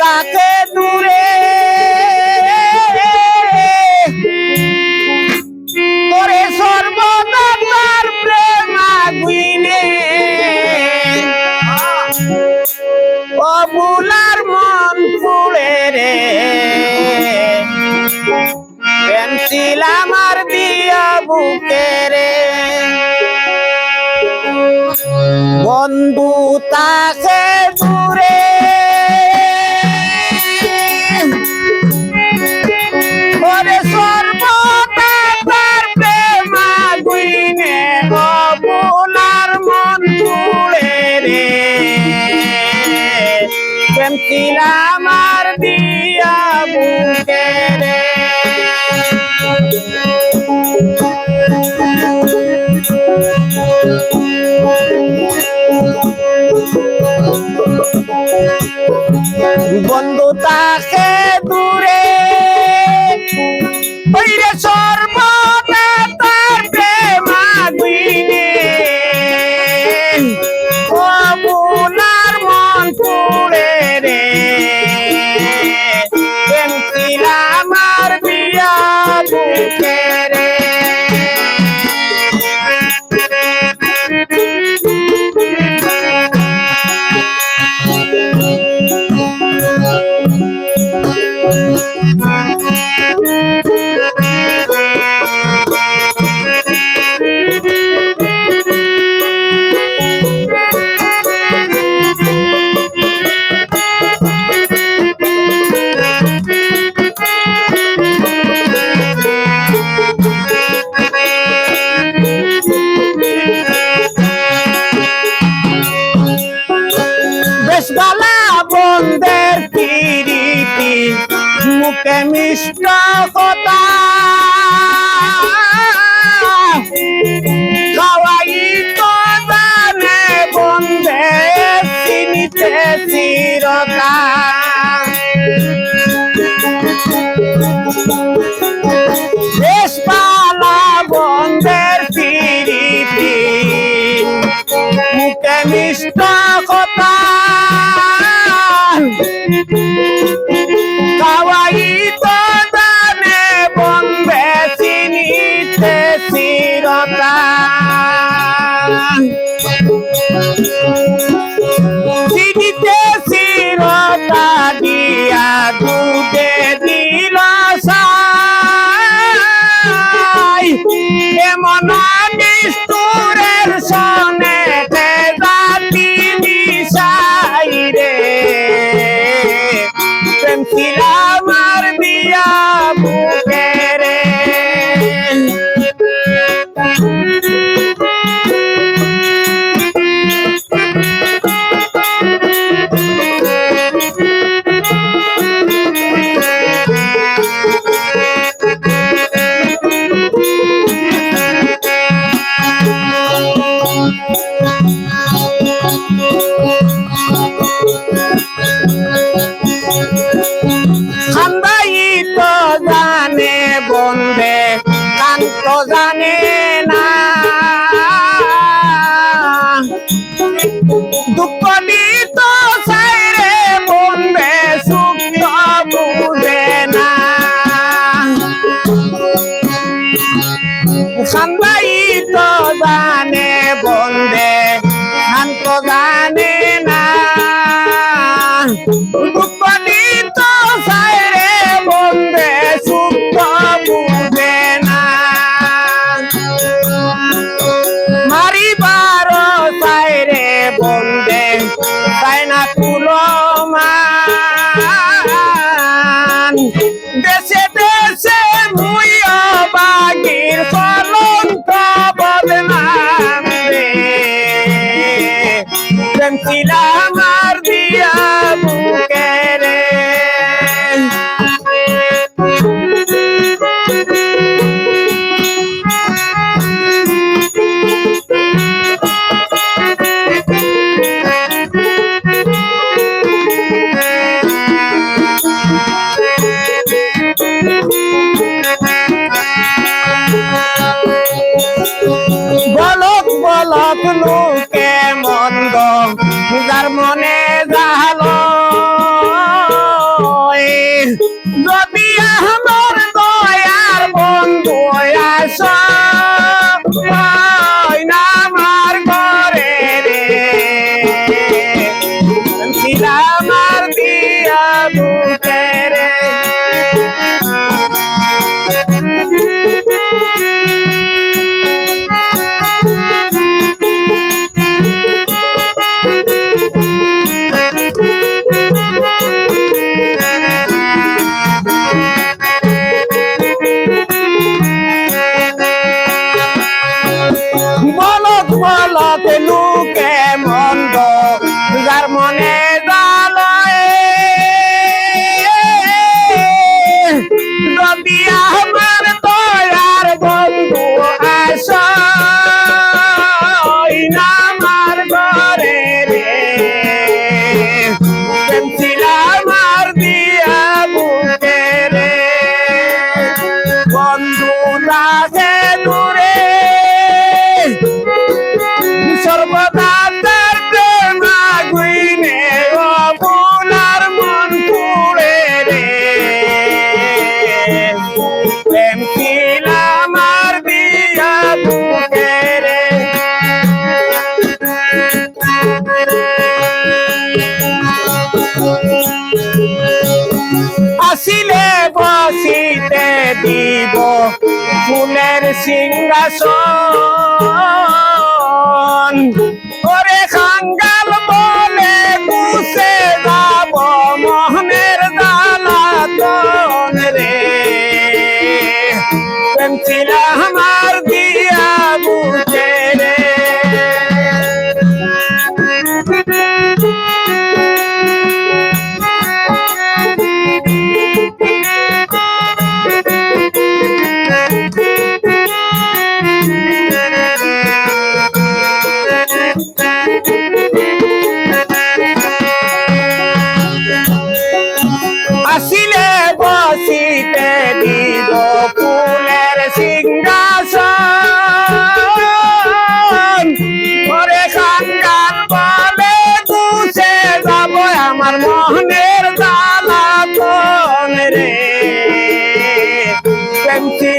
তাকে দূরে? করে সর্বদা তার প্রেম আগুইনে অবুলার মন পুড়ে রে। পেন্সিল আমার দিয়া বুকে রে। বন্ধু তাকে দূরে পেন্সিল আমার বন্ধের পিরিতি, মুখে মিষ্ট কথা। খাওয়াই তো জানে বন্ধে চিনিতে চিরতা বেশ বালা বন্ধের পিরিতি, মুখে মিষ্ট কথা। চিনিতে ventilar. পালাতে লুকে দাসীতে দিব ফুলের সিংহাসন। ওরে খাঙ্গাল বলে কুসে যাব মোহনের দালাতন রে। পেন্সিল আমার time te